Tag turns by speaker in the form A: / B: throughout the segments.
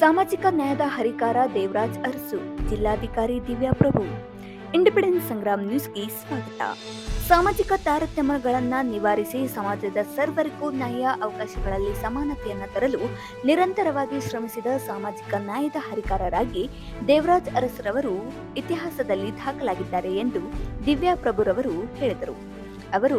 A: ಸಾಮಾಜಿಕ ನ್ಯಾಯದ ಹರಿಕಾರ ದೇವರಾಜ್ ಅರಸು, ಜಿಲ್ಲಾಧಿಕಾರಿ ದಿವ್ಯಾ ಪ್ರಭು. ಇಂಡಿಪೆಂಡೆನ್ಸ್ ಸಂಗ್ರಾಮ್ ನ್ಯೂಸ್ಗೆ ಸ್ವಾಗತ. ಸಾಮಾಜಿಕ ತಾರತಮ್ಯಗಳನ್ನು ನಿವಾರಿಸಿ ಸಮಾಜದ ಸರ್ವರಿಗೂ ನ್ಯಾಯ ಅವಕಾಶಗಳಲ್ಲಿ ಸಮಾನತೆಯನ್ನು ತರಲು ನಿರಂತರವಾಗಿ ಶ್ರಮಿಸಿದ ಸಾಮಾಜಿಕ ನ್ಯಾಯದ ಹರಿಕಾರರಾಗಿ ದೇವರಾಜ್ ಅರಸರವರು ಇತಿಹಾಸದಲ್ಲಿ ದಾಖಲಾಗಿದ್ದಾರೆ ಎಂದು ದಿವ್ಯಾ ಪ್ರಭುರವರು ಹೇಳಿದರು. ಅವರು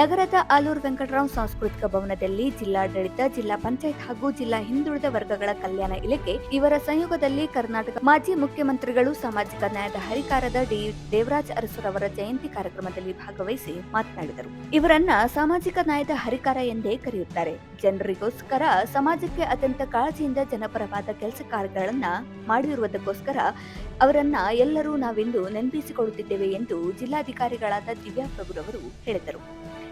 A: ನಗರದ ಆಲೂರು ವೆಂಕಟರಾವ್ ಸಾಂಸ್ಕೃತಿಕ ಭವನದಲ್ಲಿ ಜಿಲ್ಲಾಡಳಿತ, ಜಿಲ್ಲಾ ಪಂಚಾಯತ್ ಹಾಗೂ ಜಿಲ್ಲಾ ಹಿಂದುಳಿದ ವರ್ಗಗಳ ಕಲ್ಯಾಣ ಇಲಾಖೆ ಇವರ ಸಂಯೋಗದಲ್ಲಿ ಕರ್ನಾಟಕ ಮಾಜಿ ಮುಖ್ಯಮಂತ್ರಿಗಳು, ಸಾಮಾಜಿಕ ನ್ಯಾಯದ ಹರಿಕಾರದ ಡಿ ದೇವರಾಜ್ ಅರಸುರವರ ಜಯಂತಿ ಕಾರ್ಯಕ್ರಮದಲ್ಲಿ ಭಾಗವಹಿಸಿ ಮಾತನಾಡಿದರು. ಇವರನ್ನ ಸಾಮಾಜಿಕ ನ್ಯಾಯದ ಹರಿಕಾರ ಎಂದೇ ಕರೆಯುತ್ತಾರೆ. ಜನರಿಗೋಸ್ಕರ ಸಮಾಜಕ್ಕೆ ಅತ್ಯಂತ ಕಾಳಜಿಯಿಂದ ಜನಪರವಾದ ಕೆಲಸ ಕಾರ್ಯಗಳನ್ನ ಮಾಡಿರುವುದಕ್ಕೋಸ್ಕರ ಅವರನ್ನ ಎಲ್ಲರೂ ನಾವೆಂದು ನೆನಪಿಸಿಕೊಳ್ಳುತ್ತಿದ್ದೇವೆ ಎಂದು ಜಿಲ್ಲಾಧಿಕಾರಿಗಳಾದ ದಿವ್ಯಾ ಪ್ರಭುರವರು ಹೇಳಿದರು.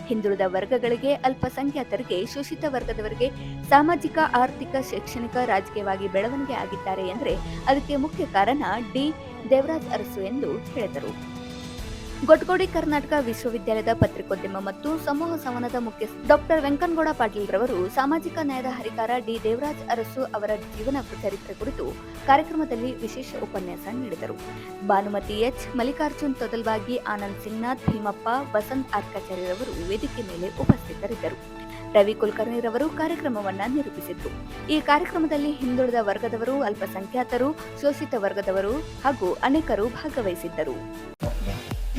A: ಹಿಂದುಳಿದ ವರ್ಗಗಳಿಗೆ ಅಲ್ಪಸಂಖ್ಯಾತರಿಗೆ, ಶೋಷಿತ ವರ್ಗದವರಿಗೆ ಸಾಮಾಜಿಕ, ಆರ್ಥಿಕ, ಶೈಕ್ಷಣಿಕ ರಾಜಕೀಯವಾಗಿ ಬೆಳವಣಿಗೆ ಆಗಿದ್ದಾರೆ ಎಂದರೆ ಅದಕ್ಕೆ ಮುಖ್ಯ ಕಾರಣ ಡಿ. ದೇವರಾಜ್ ಅರಸು ಎಂದು ಹೇಳಿದರು. ಗೊಟ್ಗೋಡಿ ಕರ್ನಾಟಕ ವಿಶ್ವವಿದ್ಯಾಲಯದ ಪತ್ರಿಕೋದ್ಯಮ ಮತ್ತು ಸಮೂಹ ಸಮನದ ಮುಖ್ಯಸ್ಥ ಡಾಕ್ಟರ್ ವೆಂಕನಗೌಡ ಪಾಟೀಲ್ ರವರು ಸಾಮಾಜಿಕ ನ್ಯಾಯದ ಹರಿಕಾರ ಡಿ. ದೇವರಾಜ್ ಅರಸು ಅವರ ಜೀವನ ಚರಿತ್ರೆ ಕುರಿತು ಕಾರ್ಯಕ್ರಮದಲ್ಲಿ ವಿಶೇಷ ಉಪನ್ಯಾಸ ನೀಡಿದರು. ಭಾನುಮತಿ ಎಚ್. ಮಲ್ಲಿಕಾರ್ಜುನ್ ತೊದಲ್ಬಾಗಿ ಆನಂದ್ ಸಿಂಗ್ನಾಥ್, ಭೀಮಪ್ಪ, ವಸಂತ್ ಆರ್ಕಾಚಾರ್ಯರವರು ವೇದಿಕೆ ಮೇಲೆ ಉಪಸ್ಥಿತರಿದ್ದರು. ರವಿ ಕುಲಕರ್ಣಿರವರು ಕಾರ್ಯಕ್ರಮವನ್ನು ನಿರೂಪಿಸಿದ್ರು. ಈ ಕಾರ್ಯಕ್ರಮದಲ್ಲಿ ಹಿಂದುಳಿದ ವರ್ಗದವರು, ಅಲ್ಪಸಂಖ್ಯಾತರು, ಶೋಷಿತ ವರ್ಗದವರು ಹಾಗೂ ಅನೇಕರು ಭಾಗವಹಿಸಿದ್ದರು.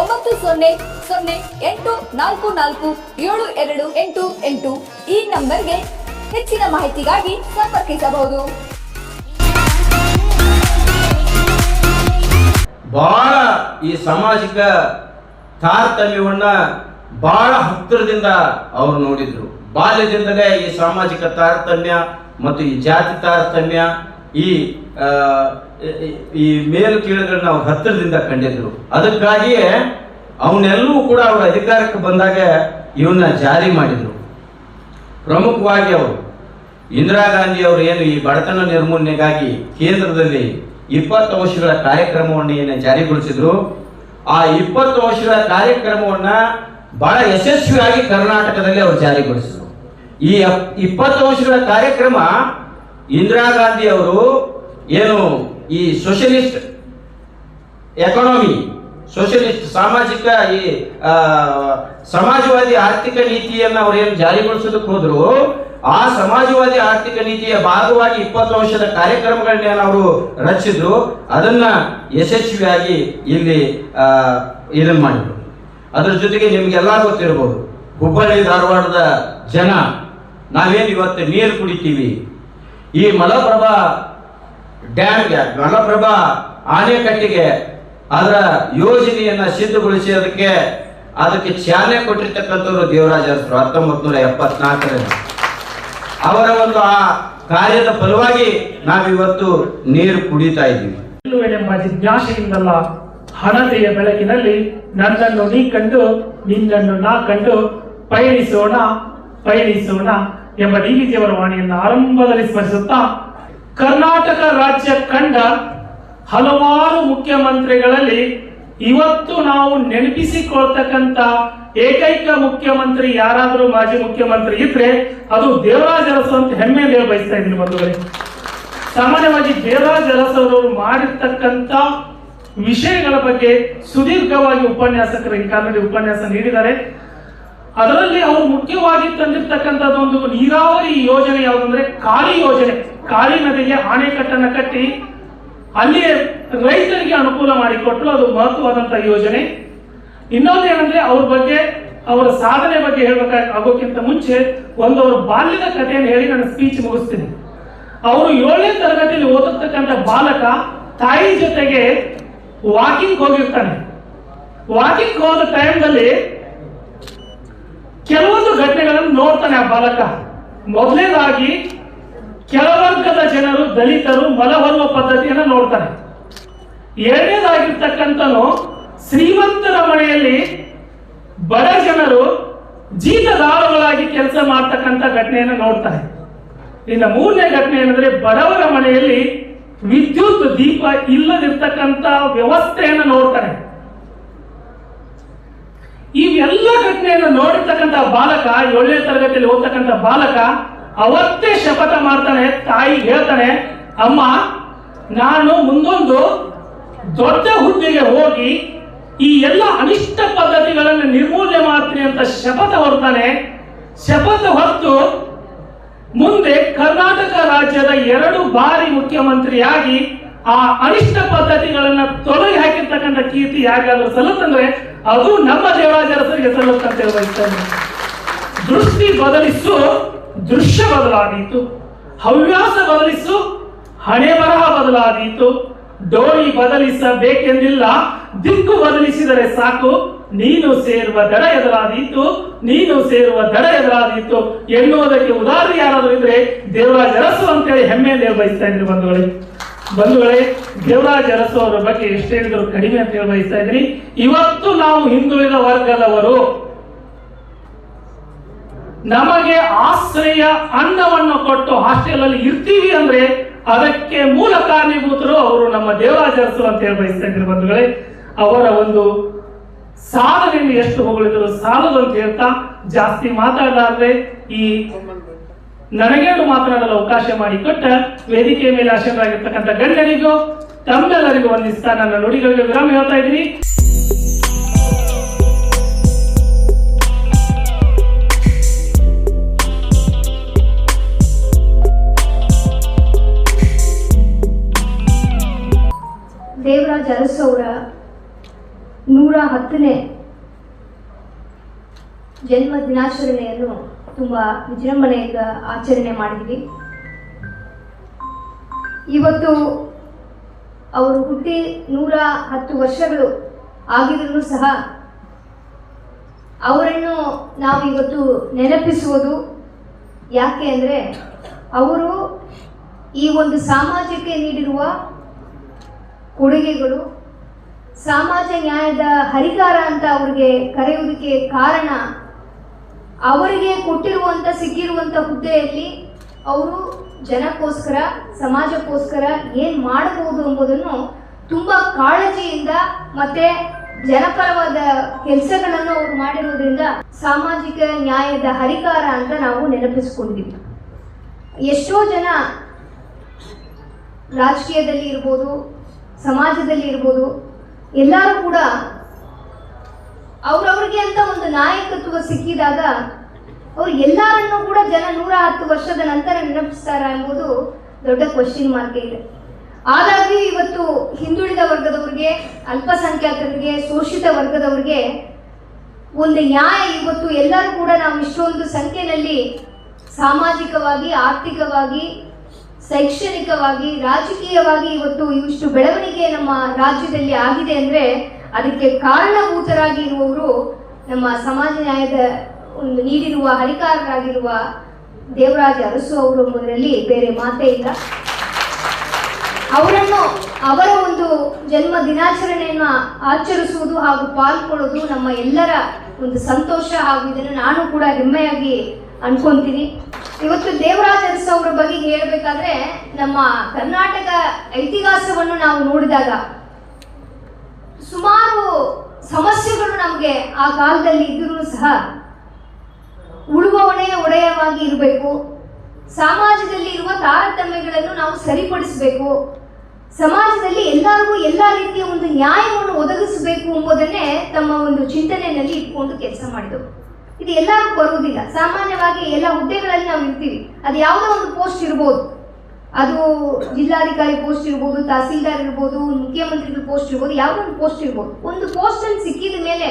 B: ಒಂಬತ್ತು ಸೊನ್ನೆ ಸೊನ್ನೆ ಎಂಟು ನಾಲ್ಕು ನಾಲ್ಕು ಏಳು ಎರಡು ಎಂಟು ಎಂಟು ಈ ನಂಬರ್ಗೆ ಹೆಚ್ಚಿನ ಮಾಹಿತಿಗಾಗಿ ಸಂಪರ್ಕಿಸಬಹುದು.
C: ಬಹಳ ಈ ಸಾಮಾಜಿಕ ತಾರತಮ್ಯವನ್ನ ಬಹಳ ಹತ್ತಿರದಿಂದ ಅವರು ನೋಡಿದ್ರು. ಬಾಲ್ಯದಿಂದಲೇ ಈ ಸಾಮಾಜಿಕ ತಾರತಮ್ಯ ಮತ್ತು ಈ ಜಾತಿ ತಾರತಮ್ಯ ಈ ಈ- ಮೇಲು ಕೀಳುಗಳನ್ನ ಅವ್ರು ಹತ್ತಿರದಿಂದ ಕಂಡಿದ್ರು. ಅದಕ್ಕಾಗಿಯೇ ಅವನ್ನೆಲ್ಲವೂ ಕೂಡ ಅವರ ಅಧಿಕಾರಕ್ಕೆ ಬಂದಾಗ ಇವನ್ನ ಜಾರಿ ಮಾಡಿದ್ರು. ಪ್ರಮುಖವಾಗಿ ಅವರು ಇಂದಿರಾ ಗಾಂಧಿ ಅವರು ಏನು ಈ ಬಡತನ ನಿರ್ಮೂಲನೆಗಾಗಿ ಕೇಂದ್ರದಲ್ಲಿ ಇಪ್ಪತ್ತು ವರ್ಷಗಳ ಕಾರ್ಯಕ್ರಮವನ್ನು ಏನು ಜಾರಿಗೊಳಿಸಿದ್ರು, ಆ ಇಪ್ಪತ್ತು ವರ್ಷಗಳ ಕಾರ್ಯಕ್ರಮವನ್ನ ಬಹಳ ಯಶಸ್ವಿಯಾಗಿ ಕರ್ನಾಟಕದಲ್ಲಿ ಅವರು ಜಾರಿಗೊಳಿಸಿದ್ರು. ಈ ಇಪ್ಪತ್ತು ವರ್ಷಗಳ ಕಾರ್ಯಕ್ರಮ ಇಂದಿರಾ ಗಾಂಧಿ ಅವರು ಏನು ಈ ಸೋಷಿಯಲಿಸ್ಟ್ ಎಕಾನಮಿ ಸೋಷಿಯಲಿಸ್ಟ್ ಸಾಮಾಜಿಕ ಈ ಸಮಾಜವಾದಿ ಆರ್ಥಿಕ ನೀತಿಯನ್ನು ಅವ್ರು ಏನು ಜಾರಿಗೊಳಿಸೋದಕ್ಕೆ ಹೋದ್ರು, ಆ ಸಮಾಜವಾದಿ ಆರ್ಥಿಕ ನೀತಿಯ ಭಾಗವಾಗಿ ಇಪ್ಪತ್ತು ವರ್ಷದ ಕಾರ್ಯಕ್ರಮಗಳನ್ನ ಅವರು ರಚಿಸಿದ್ರು ಅದನ್ನ ಯಶಸ್ವಿಯಾಗಿ ಇಲ್ಲಿ ಇದನ್ನು ಮಾಡಿದ್ರು. ಅದ್ರ ಜೊತೆಗೆ ನಿಮ್ಗೆಲ್ಲ ಗೊತ್ತಿರಬಹುದು ಹುಬ್ಬಳ್ಳಿ ಧಾರವಾಡದ ಜನ, ನಾವೇನು ಇವತ್ತು ನೀರು ಕುಡಿತೀವಿ, ಈ ಮಲಪ್ರಭಾ ಡ್ಯಾಮ್ಗೆ ಮಲಪ್ರಭಾ ಆಣೆಕಟ್ಟಿಗೆ ಅದರ ಯೋಜನೆಯನ್ನ ಸಿದ್ಧಗೊಳಿಸಿ ಅದಕ್ಕೆ ಅದಕ್ಕೆ ಚಾಲನೆ ಕೊಟ್ಟಿರ್ತಕ್ಕಂಥವ್ರು ದೇವರಾಜ ಅರಸರು ಹತ್ತೊಂಬತ್ತು ನೂರ ಎಪ್ಪತ್ನಾಲ್ಕರಲ್ಲಿ. ಅವರ ಒಂದು ಆ ಕಾರ್ಯದ ಫಲವಾಗಿ ನಾವಿವತ್ತು ನೀರು ಕುಡಿತಾ ಇದ್ದೀವಿ.
D: ಜಿಜ್ಞಾಸೆಯಿಂದಲ್ಲ ಹಣತೆಯ ಬೆಳಕಿನಲ್ಲಿ ನನ್ನನ್ನು ನೀ ಕಂಡು, ನಿನ್ನನ್ನು ನಾ ಕಂಡು ಪಯಣಿಸೋಣ ಪಯಣಿಸೋಣ ಎಂಬ ಡಿವಿಜಿಯವರ ವಾಣಿಯನ್ನು ಆರಂಭದಲ್ಲಿ ಸ್ಮರಿಸುತ್ತಾ ಕರ್ನಾಟಕ ರಾಜ್ಯ ಕಂಡ ಹಲವಾರು ಮುಖ್ಯಮಂತ್ರಿಗಳಲ್ಲಿ ಇವತ್ತು ನಾವು ನೆನಪಿಸಿಕೊಳ್ತಕ್ಕಂತ ಏಕೈಕ ಮುಖ್ಯಮಂತ್ರಿ ಯಾರಾದರೂ ಮಾಜಿ ಮುಖ್ಯಮಂತ್ರಿ ಇದ್ರೆ ಅದು ದೇವರಾಜ ಅರಸು ಅಂತ ಹೆಮ್ಮೆಯಿಂದ ಹೇಳಿ ಬಯಸ್ತಾ ಇದ್ದೀನಿ ಬಂಧುಗಳೇ. ಸಾಮಾನ್ಯವಾಗಿ ದೇವರಾಜ ಅರಸರು ಮಾಡಿರ್ತಕ್ಕಂಥ ವಿಷಯಗಳ ಬಗ್ಗೆ ಸುದೀರ್ಘವಾಗಿ ಉಪನ್ಯಾಸಕರು ಈ ಕಾಲದಲ್ಲಿ ಉಪನ್ಯಾಸ ನೀಡಿದ್ದಾರೆ. ಅದರಲ್ಲಿ ಅವರು ಮುಖ್ಯವಾಗಿ ತಂದಿರ್ತಕ್ಕಂಥದ್ದು ಒಂದು ನೀರಾವರಿ ಯೋಜನೆ ಯಾವುದಂದ್ರೆ ಕಾಳಿ ಯೋಜನೆ. ಕಾಳಿ ನದಿಗೆ ಅಣೆಕಟ್ಟನ್ನು ಕಟ್ಟಿ ಅಲ್ಲಿ ರೈತರಿಗೆ ಅನುಕೂಲ ಮಾಡಿಕೊಟ್ಟು ಅದು ಮಹತ್ವವಾದಂತಹ ಯೋಜನೆ. ಇನ್ನೊಂದು ಏನಂದ್ರೆ ಅವ್ರ ಬಗ್ಗೆ, ಅವರ ಸಾಧನೆ ಬಗ್ಗೆ ಹೇಳಬೇಕ ಆಗೋಕ್ಕಿಂತ ಮುಂಚೆ ಒಂದು ಅವರ ಬಾಲ್ಯದ ಕಥೆಯನ್ನು ಹೇಳಿ ನಾನು ಸ್ಪೀಚ್ ಮುಗಿಸ್ತೀನಿ. ಅವರು ಏಳನೇ ತರಗತಿಯಲ್ಲಿ ಓದಿರ್ತಕ್ಕಂಥ ಬಾಲಕ ತಾಯಿ ಜೊತೆಗೆ ವಾಕಿಂಗ್ ಹೋಗಿರ್ತಾನೆ. ವಾಕಿಂಗ್ ಹೋದ ಟೈಮ್ನಲ್ಲಿ ಕೆಲವೊಂದು ಘಟನೆಗಳನ್ನು ನೋಡ್ತಾನೆ ಆ ಬಾಲಕ. ಮೊದಲನೇದಾಗಿ ಕೆಳವರ್ಗದ ಜನರು, ದಲಿತರು ಮಲ ಹೊರುವ ಪದ್ಧತಿಯನ್ನು ನೋಡ್ತಾನೆ ಎರಡನೇದಾಗಿರ್ತಕ್ಕಂಥನು ಶ್ರೀಮಂತರ ಮನೆಯಲ್ಲಿ ಬಡ ಜನರು ಜೀತದಾಳುಗಳಾಗಿ ಕೆಲಸ ಮಾಡ್ತಕ್ಕಂಥ ಘಟನೆಯನ್ನು ನೋಡ್ತಾರೆ. ಇನ್ನು ಮೂರನೇ ಘಟನೆ ಏನಂದ್ರೆ ಬಡವರ ಮನೆಯಲ್ಲಿ ವಿದ್ಯುತ್ ದೀಪ ಇಲ್ಲದಿರ್ತಕ್ಕಂಥ ವ್ಯವಸ್ಥೆಯನ್ನು ನೋಡ್ತಾನೆ ಇವೆಲ್ಲ ಘಟನೆಯನ್ನು ನೋಡಿರ್ತಕ್ಕಂಥ ಬಾಲಕ, ಏಳನೇ ತರಗತಿಯಲ್ಲಿ ಓದ್ತಕ್ಕಂಥ ಬಾಲಕ, ಅವತ್ತೇ ಶಪಥ ಮಾಡ್ತಾನೆ, ತಾಯಿ ಹೇಳ್ತಾನೆ, ಅಮ್ಮ, ನಾನು ಮುಂದೊಂದು ದೊಡ್ಡ ಹುದ್ದೆಗೆ ಹೋಗಿ ಈ ಎಲ್ಲ ಅನಿಷ್ಟ ಪದ್ಧತಿಗಳನ್ನು ನಿರ್ಮೂಲನೆ ಮಾಡ್ತೀನಿ ಅಂತ ಶಪಥ ಹೊರ್ತಾನೆ. ಶಪಥ ಹೊತ್ತು ಮುಂದೆ ಕರ್ನಾಟಕ ರಾಜ್ಯದ ಎರಡು ಬಾರಿ ಮುಖ್ಯಮಂತ್ರಿಯಾಗಿ ಆ ಅನಿಷ್ಟ ಪದ್ಧತಿಗಳನ್ನ ತೊಲಗಿ ಹಾಕಿರ್ತಕ್ಕಂಥ ಕೀರ್ತಿ ಯಾರಿಗಾದ್ರೂ ಸಲ್ಲುತ್ತಂದ್ರೆ ಅದು ನಮ್ಮ ದೇವರಾಜರಸರಿಗೆ ಸಲ್ಲುತ್ತಂತೆ ವಹಿಸ್ತಾನೆ ದೃಷ್ಟಿ ಬದಲಿಸು, ದೃಶ್ಯ ಬದಲಾದೀತು. ಹವ್ಯಾಸ ಬದಲಿಸು, ಹಣೆ ಬರಹ ಬದಲಾದೀತು. ಡೋಳಿ ಬದಲಿಸಬೇಕೆಂದಿಲ್ಲ, ದಿಕ್ಕು ಬದಲಿಸಿದರೆ ಸಾಕು. ನೀನು ಸೇರುವ ದಡ ಎದುರಾದೀತು, ನೀನು ಸೇರುವ ದಡ ಎದುರಾದೀತು. ಎನ್ನುವುದಕ್ಕೆ ಉದಾಹರಣೆ ಯಾರಾದರೂ ಇದ್ರೆ ದೇವರಾಜ ಅರಸು ಅಂತೇಳಿ ಹೆಮ್ಮೆಯಿಂದ ನಿರ್ವಹಿಸ್ತಾ ಇದ್ರಿ ಬಂಧುಗಳೇ. ಬಂಧುಗಳೇ, ದೇವರಾಜ ಅರಸು ಅವರ ಬಗ್ಗೆ ಎಷ್ಟು ಹೇಳಿದ್ರು ಕಡಿಮೆ ಅಂತ ಹೇಳಿ ಬಯಸ್ತಾ ಇದ್ರಿ ಇವತ್ತು ನಾವು ಹಿಂದುಳಿದ ವರ್ಗದವರು, ನಮಗೆ ಆಶ್ರಯ ಅನ್ನವನ್ನು ಕೊಟ್ಟು ಹಾಸ್ಟೆಲ್ ಅಲ್ಲಿ ಇರ್ತೀವಿ ಅಂದ್ರೆ ಅದಕ್ಕೆ ಮೂಲ ಕಾರಣೀಭೂತರು ಅವರು ನಮ್ಮ ದೇವರಾಜ ಅರಸು ಅಂತ ಹೇಳಿ ಬಯಸ್ತಾ ಇದ್ರು ಬಂಧುಗಳೇ. ಅವರ ಒಂದು ಸಾಧನೆಯನ್ನು ಎಷ್ಟು ಹೊಗಳಿದ್ರು ಸಾಲದು ಅಂತ ಹೇಳ್ತಾ ಜಾಸ್ತಿ ಮಾತಾಡಲಾರ್ದೆ ಈ ನನಗೇನು ಮಾತನಾಡಲು ಅವಕಾಶ ಮಾಡಿಕೊಟ್ಟ ವೇದಿಕೆಯ ಮೇಲೆ ಆಶ್ರಯವಾಗಿರ್ತಕ್ಕಂಥ ಗಣ್ಯರಿಗೂ, ತಮ್ಮೆಲ್ಲರಿಗೂ ವಂದಿಸ್ತಾ ನನ್ನ ನುಡಿಗಳಿಗೆ ವಿರಾಮ ಹೇಳ್ತಾ ಇದ್ದೀನಿ.
E: ದೇವರಾಜ ಅರಸು ಅವರ ನೂರ ಹತ್ತನೇ ಜನ್ಮ ದಿನಾಚರಣೆಯನ್ನು ತುಂಬ ವಿಜೃಂಭಣೆಯಿಂದ ಆಚರಣೆ ಮಾಡಿದ್ವಿ. ಇವತ್ತು ಅವರು ಹುಟ್ಟಿ ನೂರ ಹತ್ತು ವರ್ಷಗಳು ಆಗಿದ್ರು ಸಹ ಅವರನ್ನು ನಾವು ಇವತ್ತು ನೆನಪಿಸುವುದು ಯಾಕೆ ಅಂದರೆ ಅವರು ಈ ಒಂದು ಸಮಾಜಕ್ಕೆ ನೀಡಿರುವ ಕೊಡುಗೆಗಳು ಸಮಾಜ ನ್ಯಾಯದ ಹರಿಕಾರ ಅಂತ ಅವ್ರಿಗೆ ಕರೆಯುವುದಕ್ಕೆ ಕಾರಣ ಅವರಿಗೆ ಕೊಟ್ಟಿರುವಂಥ ಸಿಕ್ಕಿರುವಂಥ ಹುದ್ದೆಯಲ್ಲಿ ಅವರು ಜನಕ್ಕೋಸ್ಕರ, ಸಮಾಜಕ್ಕೋಸ್ಕರ ಏನು ಮಾಡಬಹುದು ಎಂಬುದನ್ನು ತುಂಬ ಕಾಳಜಿಯಿಂದ ಮತ್ತೆ ಜನಪರವಾದ ಕೆಲಸಗಳನ್ನು ಅವರು ಮಾಡಿರುವುದರಿಂದ ಸಾಮಾಜಿಕ ನ್ಯಾಯದ ಹರಿಕಾರ ಅಂತ ನಾವು ನೆನಪಿಸ್ಕೊಂಡಿದ್ವಿ ಎಷ್ಟೋ ಜನ ರಾಜಕೀಯದಲ್ಲಿ ಇರ್ಬೋದು, ಸಮಾಜದಲ್ಲಿ ಇರ್ಬೋದು, ಎಲ್ಲರೂ ಕೂಡ ಅವ್ರವ್ರಿಗೆ ಅಂತ ಒಂದು ನಾಯಕತ್ವ ಸಿಕ್ಕಿದಾಗ ಅವ್ರು ಎಲ್ಲರನ್ನೂ ಕೂಡ ಜನ ನೂರ ಹತ್ತು ವರ್ಷದ ನಂತರ ನೆನಪಿಸ್ತಾರ ಎಂಬುದು ದೊಡ್ಡ ಕ್ವಶನ್ ಮಾರ್ಕ್ ಇದೆ. ಆದಾಗ್ಯೂ ಇವತ್ತು ಹಿಂದುಳಿದ ವರ್ಗದವ್ರಿಗೆ, ಅಲ್ಪಸಂಖ್ಯಾತರಿಗೆ, ಶೋಷಿತ ವರ್ಗದವ್ರಿಗೆ ಒಂದು ನ್ಯಾಯ ಇವತ್ತು ಎಲ್ಲರೂ ಕೂಡ ನಾವು ಇಷ್ಟೊಂದು ಸಂಖ್ಯೆಯಲ್ಲಿ ಸಾಮಾಜಿಕವಾಗಿ, ಆರ್ಥಿಕವಾಗಿ, ಶೈಕ್ಷಣಿಕವಾಗಿ, ರಾಜಕೀಯವಾಗಿ ಇವತ್ತು ಇವಿಷ್ಟು ಬೆಳವಣಿಗೆ ನಮ್ಮ ರಾಜ್ಯದಲ್ಲಿ ಆಗಿದೆ ಅಂದರೆ ಅದಕ್ಕೆ ಕಾರಣಭೂತರಾಗಿ ಇರುವವರು ನಮ್ಮ ಸಮಾಜ ನ್ಯಾಯದ ಒಂದು ನೀಡಿರುವ ಹರಿಕಾರರಾಗಿರುವ ದೇವರಾಜ ಅರಸು ಅವರು ಎಂಬುದರಲ್ಲಿ ಬೇರೆ ಮಾತೇ ಇಲ್ಲ. ಅವರನ್ನು ಅವರ ಒಂದು ಜನ್ಮ ದಿನಾಚರಣೆಯನ್ನು ಆಚರಿಸುವುದು ಹಾಗೂ ಪಾಲ್ಗೊಳ್ಳೋದು ನಮ್ಮ ಎಲ್ಲರ ಒಂದು ಸಂತೋಷ ಹಾಗೂ ಇದನ್ನು ನಾನು ಕೂಡ ಹೆಮ್ಮೆಯಾಗಿ ಅನ್ಕೊಂತೀನಿ. ಇವತ್ತು ದೇವರಾಜ ಅರಸು ಅವರ ಬಗ್ಗೆ ಹೇಳಬೇಕಾದ್ರೆ ನಮ್ಮ ಕರ್ನಾಟಕ ಇತಿಹಾಸವನ್ನು ನಾವು ನೋಡಿದಾಗ ಸುಮಾರು ಸಮಸ್ಯೆಗಳು ನಮಗೆ ಆ ಕಾಲದಲ್ಲಿ ಇದ್ದರೂ ಸಹ ಉಳುವವನೇ ಒಡೆಯವಾಗಿ ಇರಬೇಕು. ಸಮಾಜದಲ್ಲಿ ಇರುವ ತಾರತಮ್ಯಗಳನ್ನು ನಾವು ಸರಿಪಡಿಸಬೇಕು. ಸಮಾಜದಲ್ಲಿ ಎಲ್ಲರಿಗೂ ಎಲ್ಲ ರೀತಿಯ ಒಂದು ನ್ಯಾಯವನ್ನು ಒದಗಿಸಬೇಕು ಎಂಬುದನ್ನೇ ತಮ್ಮ ಒಂದು ಚಿಂತನೆಯಲ್ಲಿ ಇಟ್ಕೊಂಡು ಕೆಲಸ ಮಾಡಿದರು ಇದು ಎಲ್ಲರಿಗೂ ಬರುವುದಿಲ್ಲ. ಸಾಮಾನ್ಯವಾಗಿ ಎಲ್ಲ ಹುದ್ದೆಗಳಲ್ಲಿ ನಾವು ಇರ್ತೀವಿ. ಅದು ಯಾವುದೋ ಒಂದು ಪೋಸ್ಟ್ ಇರ್ಬೋದು. ಅದು ಜಿಲ್ಲಾಧಿಕಾರಿ ಪೋಸ್ಟ್ ಇರ್ಬೋದು, ತಹಸೀಲ್ದಾರ್ ಇರ್ಬೋದು, ಮುಖ್ಯಮಂತ್ರಿಗಳ ಪೋಸ್ಟ್ ಇರ್ಬೋದು ಯಾವ್ದೊಂದು ಪೋಸ್ಟ್ ಇರ್ಬೋದು. ಒಂದು ಪೋಸ್ಟ್ ಅಲ್ಲಿ ಸಿಕ್ಕಿದ ಮೇಲೆ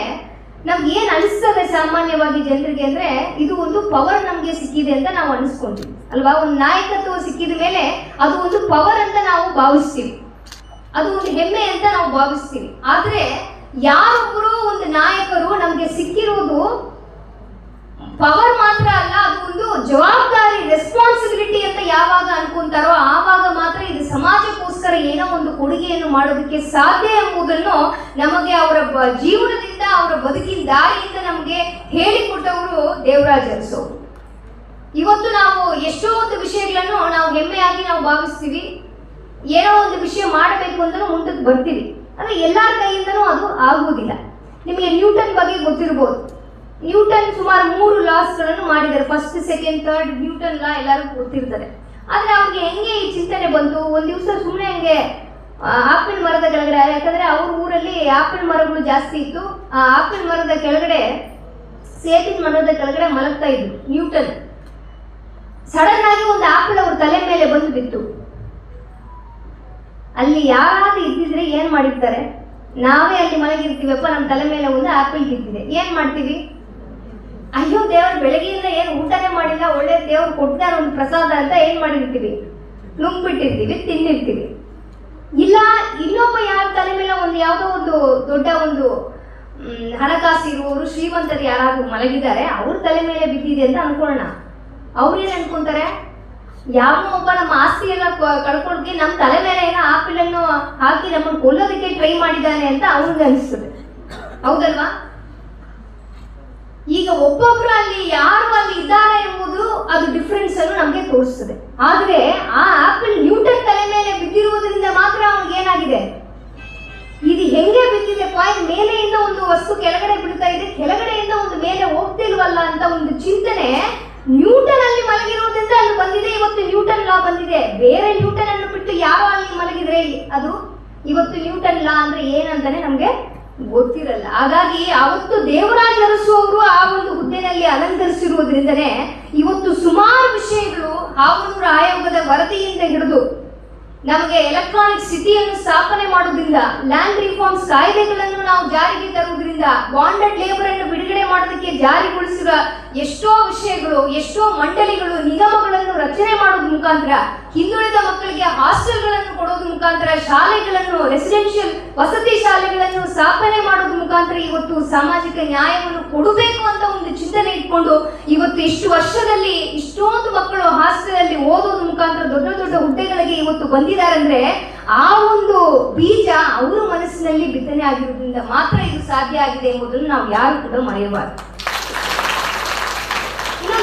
E: ನಮ್ಗೆ ಏನು ಅನಿಸ್ತದೆ ಸಾಮಾನ್ಯವಾಗಿ ಜನರಿಗೆ ಅಂದ್ರೆ, ಇದು ಒಂದು ಪವರ್ ನಮಗೆ ಸಿಕ್ಕಿದೆ ಅಂತ ನಾವು ಅನಿಸ್ಕೊಂತೀವಿ. ಅಲ್ವಾ? ಒಂದು ನಾಯಕತ್ವ ಸಿಕ್ಕಿದ ಮೇಲೆ ಅದು ಒಂದು ಪವರ್ ಅಂತ ನಾವು ಭಾವಿಸ್ತೀವಿ. ಅದು ಒಂದು ಹೆಮ್ಮೆ ಅಂತ ನಾವು ಭಾವಿಸ್ತೀವಿ. ಆದ್ರೆ ಯಾರೊಬ್ಬರು ಒಂದು ನಾಯಕರು ನಮಗೆ ಸಿಕ್ಕಿರುವುದು ಪವರ್ ಮಾತ್ರ ಅಲ್ಲ, ಅದು ಒಂದು ಜವಾಬ್ದಾರಿ ರೆಸ್ಪಾನ್ಸಿಬಿಲಿಟಿ ಅಂತ ಯಾವಾಗ ಅನ್ಕೊಂತಾರೋ ಆವಾಗ ಮಾತ್ರ ಇದು ಸಮಾಜಕ್ಕೋಸ್ಕರ ಏನೋ ಒಂದು ಕೊಡುಗೆಯನ್ನು ಮಾಡೋದಕ್ಕೆ ಸಾಧ್ಯ ಎಂಬುದನ್ನು ನಮಗೆ ಅವರ ಜೀವನದಿಂದ, ಅವರ ಬದುಕಿನ ದಾರಿಯಿಂದ ನಮಗೆ ಹೇಳಿಕೊಟ್ಟವರು ದೇವರಾಜ್ ಇವತ್ತು ನಾವು ಎಷ್ಟೋ ಒಂದು ವಿಷಯಗಳನ್ನು ನಾವು ಹೆಮ್ಮೆಯಾಗಿ ನಾವು ಭಾವಿಸ್ತೀವಿ. ಏನೋ ಒಂದು ವಿಷಯ ಮಾಡಬೇಕು ಅಂತಲೂ ಮುಂದಕ್ಕೆ ಬರ್ತೀವಿ. ಅಂದ್ರೆ ಎಲ್ಲರ ಕೈಯಿಂದನೂ ಅದು ಆಗುವುದಿಲ್ಲ. ನಿಮಗೆ ನ್ಯೂಟನ್ ಬಗ್ಗೆ ಗೊತ್ತಿರ್ಬೋದು. ನ್ಯೂಟನ್ ಸುಮಾರು ಮೂರು ಲಾಸ್ಗಳನ್ನು ಮಾಡಿದ್ದಾರೆ. First second third Newton law ಎಲ್ಲರೂ ಗೊತ್ತಿರ್ತಾರೆ ಆದರೆ ಅವ್ರಿಗೆ ಹೆಂಗೆ ಈ ಚಿಂತನೆ ಬಂತು? ಒಂದು ದಿವಸ ಸುಮ್ಮನೆ ಹಂಗೆ ಆಪಲ್ ಮರದ ಕೆಳಗಡೆ, ಯಾಕಂದ್ರೆ ಅವ್ರ ಊರಲ್ಲಿ ಆಪಲ್ ಮರಗಳು ಜಾಸ್ತಿ ಇತ್ತು. ಆ ಆಪಲ್ ಮರದ ಕೆಳಗಡೆ, ಸೇಬಿನ ಮರದ ಕೆಳಗಡೆ ಮಲಗ್ತಾ ಇದ್ರು ನ್ಯೂಟನ್. ಸಡನ್ ಆಗಿ ಒಂದು ಆಪಲ್ ಅವ್ರ ತಲೆ ಮೇಲೆ ಬಂದು ಬಿತ್ತು. ಅಲ್ಲಿ ಯಾರಾದ್ರೂ ಇದ್ದಿದ್ರೆ ಏನ್ ಮಾಡಿರ್ತಾರೆ? ನಾವೇ ಅಲ್ಲಿ ಮಲಗಿರ್ತೀವಪ್ಪ ನಮ್ಮ ತಲೆ ಮೇಲೆ ಒಂದು ಆಪಲ್ ಬಿದ್ದಿದೆ. ಏನ್ ಮಾಡ್ತೀವಿ? ಅಯ್ಯೋ ದೇವ್ರು ಬೆಳಗ್ಗೆಯಿಂದ ಏನು ಊಟನೇ ಮಾಡಿಲ್ಲ, ಒಳ್ಳೆ ದೇವ್ರು ಕೊಡ್ತಾರ ಒಂದು ಪ್ರಸಾದ ಅಂತ ಏನು ಮಾಡಿರ್ತೀವಿ? ನುಂಗ್ಬಿಟ್ಟಿರ್ತೀವಿ ತಿನ್ನಿರ್ತೀವಿ ಇಲ್ಲ, ಇನ್ನೊಬ್ಬ ಯಾರ ತಲೆ ಮೇಲೆ ಒಂದು ಯಾವುದೋ ಒಂದು ದೊಡ್ಡ ಒಂದು ಹಣಕಾಸಿ ಇರುವವರು, ಶ್ರೀಮಂತರು ಯಾರಾದ್ರೂ ಮಲಗಿದ್ದಾರೆ, ಅವ್ರ ತಲೆ ಮೇಲೆ ಬಿದ್ದಿದೆ ಅಂತ ಅನ್ಕೊಳ್ಳೋಣ. ಏನು ಅನ್ಕೊಂತಾರೆ? ಯಾವ ಒಬ್ಬ ನಮ್ಮ ಆಸ್ತಿ ಎಲ್ಲ ಕಳ್ಕೊಂಡ್ಗೆ ನಮ್ಮ ತಲೆ ಮೇಲೆ ಏನೋ ಆಪಿಲ್ ಅನ್ನು ಹಾಕಿ ನಮ್ಮನ್ನು ಕೊಲ್ಲೋದಕ್ಕೆ ಟ್ರೈ ಮಾಡಿದ್ದಾನೆ ಅಂತ ಅವ್ರಿಗೆ ಅನಿಸ್ತದೆ ಹೌದಲ್ವಾ? ಈಗ ಒಬ್ಬೊಬ್ರು ಅಲ್ಲಿ ಯಾರು ಅಲ್ಲಿ ಇದ್ದಾರೆ ಎಂಬುದು ಅದು ಡಿಫ್ರೆನ್ಸ್ ಅನ್ನು ನಮಗೆ ತೋರಿಸ್ತದೆ. ಆದ್ರೆ ಆ ಆಪಲ್ ನ್ಯೂಟನ್ ತಲೆ ಮೇಲೆ ಬಿದ್ದಿರುವುದರಿಂದ ಮಾತ್ರ ಅವನಿಗೆ ಏನಾಗಿದೆ? ಇದು ಹೆಂಗೆ ಬಿದ್ದಿದೆ? ಪಾಯಿಂಟ್ ಮೇಲೆಯಿಂದ ಒಂದು ವಸ್ತು ಕೆಳಗಡೆ ಬಿಡ್ತಾ ಇದೆ, ಕೆಳಗಡೆಯಿಂದ ಒಂದು ಮೇಲೆ ಹೋಗ್ತಿಲ್ವಲ್ಲ ಅಂತ ಒಂದು ಚಿಂತನೆ ನ್ಯೂಟನ್ ಅಲ್ಲಿ ಮಲಗಿರುವುದರಿಂದ ಅಲ್ಲಿ ಬಂದಿದೆ. ಇವತ್ತು ನ್ಯೂಟನ್ ಲಾ ಬಂದಿದೆ. ಬೇರೆ ನ್ಯೂಟನ್ ಅನ್ನು ಬಿಟ್ಟು ಯಾರೋ ಅಲ್ಲಿ ಮಲಗಿದ್ರೆ ಅದು? ಇವತ್ತು ನ್ಯೂಟನ್ ಲಾ ಅಂದ್ರೆ ಏನಂತಾನೆ ನಮ್ಗೆ ಗೊತ್ತಿರಲ್ಲ. ಹಾಗಾಗಿ ಅವತ್ತು ದೇವರಾಜ ಅರಸು ಅವರು ಆ ಒಂದು ಹುದ್ದೆನಲ್ಲಿ ಅಲಂಕರಿಸಿರುವುದರಿಂದನೇ ಇವತ್ತು ಸುಮಾರು ವಿಷಯಗಳು ಹಾವನೂರು ಆಯೋಗದ ವರದಿಯಿಂದ ಹಿಡಿದು ನಮಗೆ ಎಲೆಕ್ಟ್ರಾನಿಕ್ ಸಿಟಿಯನ್ನು ಸ್ಥಾಪನೆ ಮಾಡೋದ್ರಿಂದ ಲ್ಯಾಂಡ್ ರಿಫಾರ್ಮ್ಸ್ ಕಾಯ್ದೆಗಳನ್ನು ನಾವು ಜಾರಿಗೆ ತರುವುದರಿಂದ ಬಾಂಡೆಡ್ ಲೇಬರ್ ಅನ್ನು ಬಿಡುಗಡೆ ಮಾಡೋದಕ್ಕೆ ಜಾರಿಗೊಳಿಸಿರುವ ಎಷ್ಟೋ ವಿಷಯಗಳು, ಎಷ್ಟೋ ಮಂಡಳಿಗಳು ನಿಗಮಗಳನ್ನು ರಚನೆ ಮಾಡೋದ್ ಮುಖಾಂತರ, ಹಿಂದುಳಿದ ಮಕ್ಕಳಿಗೆ ಹಾಸ್ಟೆಲ್ಗಳನ್ನು ಕೊಡೋದ್ ಮುಖಾಂತರ, ಶಾಲೆಗಳನ್ನು ರೆಸಿಡೆನ್ಷಿಯಲ್ ವಸತಿ ಶಾಲೆಗಳನ್ನು ಸ್ಥಾಪನೆ ಮಾಡೋದ್ ಮುಖಾಂತರ ಇವತ್ತು ಸಾಮಾಜಿಕ ನ್ಯಾಯವನ್ನು ಕೊಡಬೇಕು ಅಂತ ಒಂದು ಚಿಂತನೆ ಇಟ್ಕೊಂಡು ಇವತ್ತು ಇಷ್ಟು ವರ್ಷದಲ್ಲಿ ಇಷ್ಟೊಂದು ಮಕ್ಕಳು ಹಾಸ್ಟೆಲ್ ಅಲ್ಲಿ ಓದೋದ್ರ ಮುಖಾಂತರ ದೊಡ್ಡ ದೊಡ್ಡ ಹುದ್ದೆಗಳಿಗೆ ಇವತ್ತು ಬಂದಿದ್ದಾರೆ ಅಂದ್ರೆ ಆ ಒಂದು ಬೀಜ ಅವರ ಮನಸ್ಸಿನಲ್ಲಿ ಬಿತ್ತನೆ ಆಗಿರೋದ್ರಿಂದ ಮಾತ್ರ ಇದು ಸಾಧ್ಯ ಆಗಿದೆ ಎಂಬುದನ್ನು ನಾವು ಯಾರು ಕೂಡ ಮರೆಯಬಾರದು.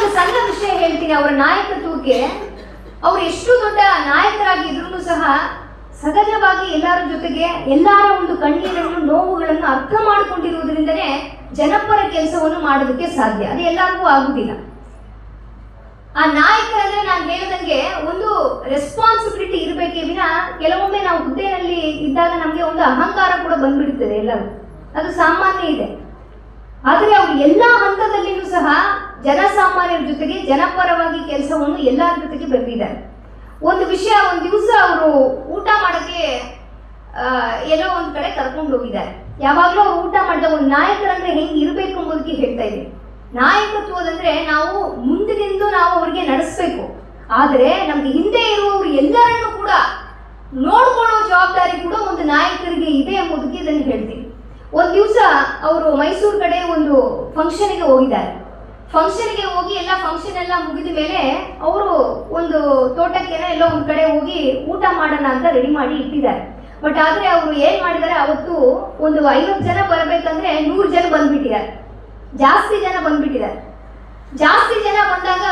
E: ಇನ್ನೊಂದು ಸಣ್ಣ ವಿಷಯ ಹೇಳ್ತೀನಿ. ಅವರ ನಾಯಕತ್ವಕ್ಕೆ ಅವ್ರು ಎಷ್ಟು ದೊಡ್ಡ ನಾಯಕರಾಗಿದ್ರು ಸಹ ಸಹಜವಾಗಿ ಎಲ್ಲರ ಜೊತೆಗೆ ಎಲ್ಲರ ಒಂದು ಕಣ್ಣೀರನ್ನು, ನೋವುಗಳನ್ನು ಅರ್ಥ ಮಾಡಿಕೊಂಡಿರುವುದರಿಂದನೇ ಜನಪರ ಕೆಲಸವನ್ನು ಮಾಡೋದಕ್ಕೆ ಸಾಧ್ಯ. ಅದು ಎಲ್ಲರಿಗೂ ಆಗುದಿಲ್ಲ. ಆ ನಾಯಕರಂದ್ರೆ ನಾನು ಹೇಳಿದಂಗೆ ಒಂದು ರೆಸ್ಪಾನ್ಸಿಬಿಲಿಟಿ ಇರಬೇಕೇ ವಿನ ಕೆಲವೊಮ್ಮೆ ನಾವು ಹುದ್ದೆಯಲ್ಲಿ ಇದ್ದಾಗ ನಮಗೆ ಒಂದು ಅಹಂಕಾರ ಕೂಡ ಬಂದ್ಬಿಡುತ್ತದೆ ಎಲ್ಲರೂ ಅದು ಸಾಮಾನ್ಯ ಇದೆ. ಆದರೆ ಅವರು ಎಲ್ಲ ಹಂತದಲ್ಲಿಯೂ ಸಹ ಜನಸಾಮಾನ್ಯರ ಜೊತೆಗೆ ಜನಪರವಾಗಿ ಕೆಲಸವನ್ನು ಎಲ್ಲರ ಜೊತೆಗೆ ಬಂದಿದ್ದಾರೆ ಒಂದು ವಿಷಯ, ಒಂದು ದಿವಸ ಅವರು ಊಟ ಮಾಡಕ್ಕೆ ಎಲ್ಲೋ ಒಂದು ಕಡೆ ಕರ್ಕೊಂಡು ಹೋಗಿದ್ದಾರೆ. ಯಾವಾಗಲೂ ಅವ್ರು ಊಟ ಮಾಡಿದ ಒಂದು ನಾಯಕರಂದ್ರೆ ಹೆಂಗೆ ಇರಬೇಕು ಎಂಬುದಕ್ಕೆ ಹೇಳ್ತಾ ಇದ್ದೀನಿ. ನಾಯಕತ್ವದಂದ್ರೆ ನಾವು ಮುಂದಿನಿಂದ ನಾವು ಅವರಿಗೆ ನಡೆಸಬೇಕು. ಆದರೆ ನಮ್ಗೆ ಹಿಂದೆ ಇರುವವರು ಎಲ್ಲರನ್ನೂ ಕೂಡ ನೋಡ್ಕೊಳ್ಳೋ ಜವಾಬ್ದಾರಿ ಕೂಡ ಒಂದು ನಾಯಕರಿಗೆ ಇದೆ ಎಂಬುದಕ್ಕೆ ಇದನ್ನು ಹೇಳ್ತೀನಿ. ಒಂದು ದಿವಸ ಅವರು ಮೈಸೂರು ಕಡೆ ಒಂದು ಫಂಕ್ಷನ್ಗೆ ಹೋಗಿದ್ದಾರೆ. ಫಂಕ್ಷನ್ಗೆ ಹೋಗಿ ಎಲ್ಲ ಫಂಕ್ಷನ್ ಎಲ್ಲ ಮುಗಿದ ಮೇಲೆ ಅವರು ಒಂದು ತೋಟಕ್ಕೆನ ಎಲ್ಲೋ ಒಂದು ಕಡೆ ಹೋಗಿ ಊಟ ಮಾಡೋಣ ಅಂತ ರೆಡಿ ಮಾಡಿ ಇಟ್ಟಿದ್ದಾರೆ. ಬಟ್ ಆದ್ರೆ ಅವರು ಏನ್ ಮಾಡಿದ್ದಾರೆ, ಅವತ್ತು ಒಂದು ಐವತ್ತು ಜನ ಬರಬೇಕಂದ್ರೆ ನೂರು ಜನ ಬಂದ್ಬಿಟ್ಟಿದ್ದಾರೆ. ಜಾಸ್ತಿ ಜನ ಬಂದ್ಬಿಟ್ಟಿದ್ದಾರೆ. ಜಾಸ್ತಿ ಜನ ಬಂದಾಗ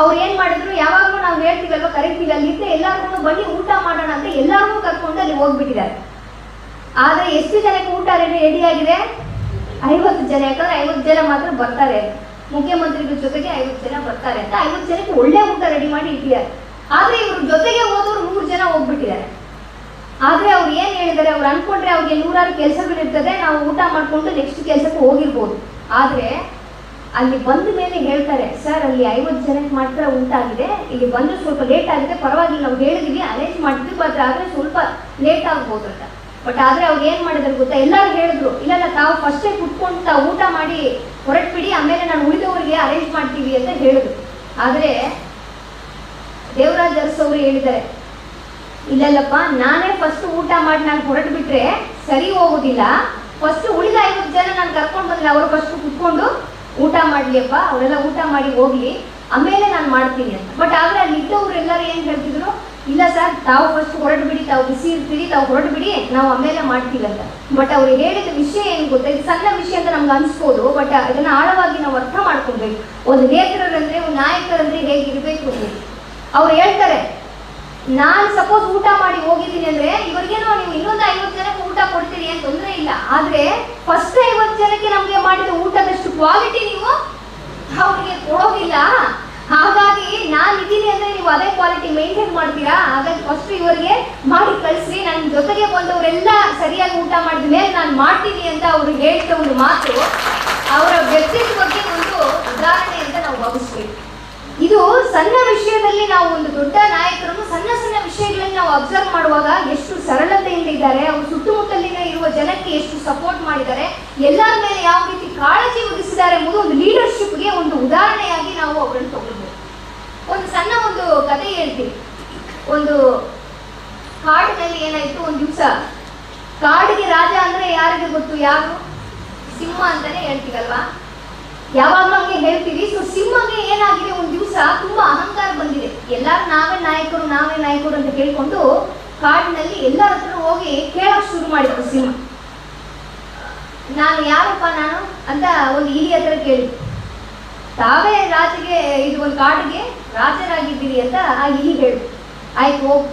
E: ಅವ್ರು ಏನ್ ಮಾಡಿದ್ರು, ಯಾವಾಗಲೂ ನಾವು ಹೇಳ್ತೀವಲ್ವ ಕರಿತೀವಿ ಅಲ್ಲಿಂದ ಎಲ್ಲಾರ್ಗು ಬನ್ನಿ, ಊಟ ಮಾಡೋಣ ಅಂತ ಎಲ್ಲಾರ್ಗೂ ಕರ್ಕೊಂಡು ಅಲ್ಲಿ ಹೋಗ್ಬಿಟ್ಟಿದ್ದಾರೆ. ಆದ್ರೆ ಎಷ್ಟು ಜನಕ್ಕೆ ಊಟ ರೆಡಿ ಆಗಿದೆ? ಐವತ್ತು ಜನ, ಯಾಕಂದ್ರೆ ಐವತ್ತು ಜನ ಮಾತ್ರ ಬರ್ತಾರೆ. ಮುಖ್ಯಮಂತ್ರಿಗಳ ಜೊತೆಗೆ ಐವತ್ತು ಜನ ಬರ್ತಾರೆ ಅಂತ ಐವತ್ತು ಜನಕ್ಕೆ ಒಳ್ಳೆ ಊಟ ರೆಡಿ ಮಾಡಿ ಇಟ್ಟಿದ್ದಾರೆ. ಆದ್ರೆ ಇವ್ರ ಜೊತೆಗೆ ಹೋದವ್ರು ನೂರು ಜನ ಹೋಗ್ಬಿಟ್ಟಿದ್ದಾರೆ. ಆದ್ರೆ ಅವ್ರು ಏನ್ ಹೇಳಿದ್ದಾರೆ? ಅವ್ರು ಅನ್ಕೊಂಡ್ರೆ ಅವ್ರಿಗೆ ನೂರಾರು ಕೆಲಸಗಳಿರ್ತದೆ ನಾವು ಊಟ ಮಾಡ್ಕೊಂಡು ನೆಕ್ಸ್ಟ್ ಕೆಲಸಕ್ಕೆ ಹೋಗಿರ್ಬೋದು. ಆದ್ರೆ ಅಲ್ಲಿ ಬಂದ ಮೇಲೆ ಹೇಳ್ತಾರೆ, ಸರ್, ಅಲ್ಲಿ ಐವತ್ತು ಜನಕ್ಕೆ ಮಾತ್ರ ಊಟ ಆಗಿದೆ. ಇಲ್ಲಿ ಬಂದು ಸ್ವಲ್ಪ ಲೇಟ್ ಆಗಿದೆ ಪರವಾಗಿಲ್ಲ, ನಾವು ಹೇಳಿದ್ವಿ ಅರೇಂಜ್ ಮಾಡಿದ್ವಿ ಮಾತ್ರ ಆದ್ರೆ ಸ್ವಲ್ಪ ಲೇಟ್ ಆಗ್ಬೋದು ಅಂತ. ಬಟ್ ಆದ್ರೆ ಅವ್ರು ಏನ್ ಮಾಡಿದ್ರು ಗೊತ್ತಾ? ಎಲ್ಲರೂ ಹೇಳಿದ್ರು, ಇಲ್ಲ ತಾವು ಫಸ್ಟೇ ಕುಟ್ಕೊಂಡ್ ತಾವು ಊಟ ಮಾಡಿ ಹೊರಟ್ಬಿಡಿ, ಆಮೇಲೆ ನಾನು ಉಳಿದವರಿಗೆ ಅರೇಂಜ್ ಮಾಡ್ತೀವಿ ಅಂತ ಹೇಳಿದ್ರು. ಆದ್ರೆ ದೇವರಾಜ್ ಅರಸು ಅವರು ಹೇಳಿದ್ದಾರೆ ಇಲ್ಲಲ್ಲಪ್ಪ ನಾನೇ ಫಸ್ಟ್ ಊಟ ಮಾಡಿ ನಾನು ಹೊರಟು ಬಿಟ್ರೆ ಸರಿ ಹೋಗೋದಿಲ್ಲ. ಫಸ್ಟ್ ಉಳಿದ ಐವತ್ತು ಜನ ನಾನು ಕರ್ಕೊಂಡು ಬಂದಿಲ್ಲ ಅವರು ಫಸ್ಟ್ ಕುತ್ಕೊಂಡು, ಊಟ ಮಾಡ್ಲಿಯಪ್ಪ, ಅವರೆಲ್ಲ ಊಟ ಮಾಡಿ ಹೋಗ್ಲಿ, ಆಮೇಲೆ ನಾನು ಮಾಡ್ತೀನಿ ಅಂತ. ಬಟ್ ಆದ್ರೆ ಅಲ್ಲಿ ಇದ್ದವ್ರು ಎಲ್ಲರೂ ಏನ್ ಹೇಳ್ತಿದ್ರು? ಇಲ್ಲ ಸರ್, ತಾವು ಫಸ್ಟ್ ಹೊರಟು ಬಿಡಿ, ತಾವು ಬಿಸಿ ಇರ್ತೀರಿ, ತಾವು ಹೊರಟು ಬಿಡಿ, ನಾವು ಆಮೇಲೆ ಮಾಡ್ತೀವಿ ಅಂತ. ಬಟ್ ಅವ್ರು ಹೇಳಿದ ವಿಷಯ ಏನು ಗೊತ್ತಾ? ಇದು ಸಣ್ಣ ವಿಷಯ ಅಂತ ನಮ್ಗೆ ಅನಿಸ್ಬೋದು ಬಟ್ ಅದನ್ನ ಆಳವಾಗಿ ನಾವು ಅರ್ಥ ಮಾಡ್ಕೊಬೇಕು. ಒಂದು ನೇತ್ರರಂದ್ರೆ ಒಂದು ನಾಯಕರಂದ್ರೆ ಹೇಗಿರ್ಬೇಕು ಅಂತ. ಅವ್ರು ಹೇಳ್ತಾರೆ, ನಾನು ಸಪೋಸ್ ಊಟ ಮಾಡಿ ಹೋಗಿದ್ದೀನಿ ಅಂದ್ರೆ, ಇವರಿಗೇನೋ ನೀವು ಇನ್ನೊಂದು ಐವತ್ತು ಜನಕ್ಕೆ ಊಟ ಕೊಡ್ತೀರಿ ಏನು ತೊಂದರೆ ಇಲ್ಲ. ಆದ್ರೆ ಫಸ್ಟ್ ಐವತ್ತು ಜನಕ್ಕೆ ನಮಗೆ ಮಾಡಿದ ಊಟದಷ್ಟು ಕ್ವಾಲಿಟಿ ನೀವು ಅವ್ರಿಗೆ ಕೊಡೋದಿಲ್ಲ. ಹಾಗಾಗಿ ನಾನು ಇದ್ದೀನಿ ಅಂದ್ರೆ ನೀವು ಅದೇ ಕ್ವಾಲಿಟಿ ಮೇಂಟೈನ್ ಮಾಡ್ತೀರಾ? ಹಾಗಾಗಿ ಫಸ್ಟ್ ಇವರಿಗೆ ಮಾಡಿ ಕಳಿಸ್ರಿ. ನನ್ನ ಜೊತೆಗೆ ಬಂದವರೆಲ್ಲ ಸರಿಯಾಗಿ ಊಟ ಮಾಡಿದ ಮೇಲೆ ನಾನು ಮಾಡ್ತೀನಿ ಅಂತ ಅವರು ಹೇಳಿದ ಒಂದು ಮಾತು. ಅವರ ವ್ಯಕ್ತಿತ್ವಕ್ಕೆ ಒಂದು ಉದಾಹರಣೆ ಅಂತ ನಾವು ಭಾವಿಸ್ತೀವಿ. ಇದು ಸಣ್ಣ ವಿಷಯದಲ್ಲಿ ನಾವು ಒಂದು ದೊಡ್ಡ ನಾಯಕರನ್ನು ಸಣ್ಣ ಸಣ್ಣ ವಿಷಯಗಳಲ್ಲಿ ನಾವು ಅಬ್ಸರ್ವ್ ಮಾಡುವಾಗ ಎಷ್ಟು ಸರಳತೆಯಿಂದ ಇದ್ದಾರೆ, ಅವರು ಸುತ್ತಮುತ್ತಲಿನ ಇರುವ ಜನಕ್ಕೆ ಎಷ್ಟು ಸಪೋರ್ಟ್ ಮಾಡಿದ್ದಾರೆ, ಎಲ್ಲರ ಮೇಲೆ ಯಾವ ರೀತಿ ಕಾಳಜಿ ವಹಿಸಿದ್ದಾರೆ ಎಂಬುದು ಒಂದು ಲೀಡರ್ಶಿಪ್ಗೆ ಒಂದು ಉದಾಹರಣೆಯಾಗಿ ನಾವು ಅವರನ್ನು ತಗೊಳ್ಬೋದು ಒಂದು ಸಣ್ಣ ಒಂದು ಕತೆ ಹೇಳ್ತೀನಿ. ಒಂದು ಕಾಡಿನಲ್ಲಿ ಏನಾಯ್ತು? ಒಂದು ದಿವಸ ಕಾಡಿಗೆ ರಾಜ ಅಂದ್ರೆ ಯಾರಿಗೆ ಗೊತ್ತು? ಯಾರು? ಸಿಂಹ ಅಂತಾನೆ ಹೇಳ್ತೀವಲ್ವಾ? ಯಾವಾಗಲೂ ಹಂಗೆ ಹೇಳ್ತೀವಿ. ಸೊ ಸಿಂಹಗೆ ಏನಾಗಿದೆ? ಒಂದು ದಿವಸ ತುಂಬಾ ಅಹಂಕಾರ ಬಂದಿದೆ. ಎಲ್ಲಾರು ನಾವೇ ನಾಯಕರು ನಾವೇ ನಾಯಕರು ಅಂತ ಕೇಳ್ಕೊಂಡು ಕಾಡಿನಲ್ಲಿ ಎಲ್ಲರ ಹತ್ರ ಹೋಗಿ ಕೇಳಕ್ ಶುರು ಮಾಡಿದ್ರು ಸಿಂಹ. ನಾನು ಯಾರಪ್ಪ ನಾನು ಅಂತ ಒಂದು ಇಲಿ ಹತ್ರ ಕೇಳಿದ್ರು. ತಾವೇ ರಾಜಗೆ, ಇದು ಒಂದು ಕಾಡಿಗೆ ರಾಜರಾಗಿದ್ದೀರಿ ಅಂತ ಆ ಇಲಿ ಹೇಳು. ಆಯ್ತು, ಹೋಗು.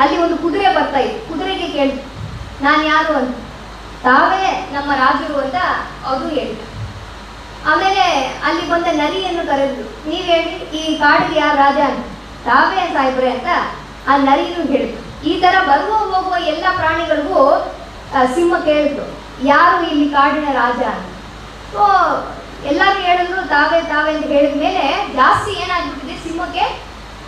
E: ಅಲ್ಲಿ ಒಂದು ಕುದುರೆ ಬರ್ತಾ ಇತ್ತು. ಕುದುರೆಗೆ ಕೇಳಿ. ನಾನು ಯಾರು ಅಂತ. ತಾವೇ ನಮ್ಮ ರಾಜರು ಅಂತ ಅದು ಹೇಳಿ. ಆಮೇಲೆ ಅಲ್ಲಿ ಬಂದ ನರಿಯನ್ನು ಕರೆದ್ರು ನೀವು ಹೇಳಿ, ಈ ಕಾಡಿಗೆ ಯಾರು ರಾಜ ಅಂತ. ತಾವೇ ಸಾಹೇಬ್ರೆ ಅಂತ ಆ ನರಿಯನ್ನು ಹೇಳಿದ್ರು ಈ ತರ ಬರುವ ಹೋಗುವ ಎಲ್ಲ ಪ್ರಾಣಿಗಳಿಗೂ ಸಿಂಹ ಕೇಳಿದ್ರು ಯಾರು ಇಲ್ಲಿ ಕಾಡಿನ ರಾಜ ಅಂತ. ಸೊ ಎಲ್ಲರೂ ಹೇಳಿದ್ರು ತಾವೇ ತಾವೇ ಅಂತ ಹೇಳಿದ ಮೇಲೆ ಜಾಸ್ತಿ ಏನಾಗ್ಬಿಟ್ಟಿದೆ? ಸಿಂಹಕ್ಕೆ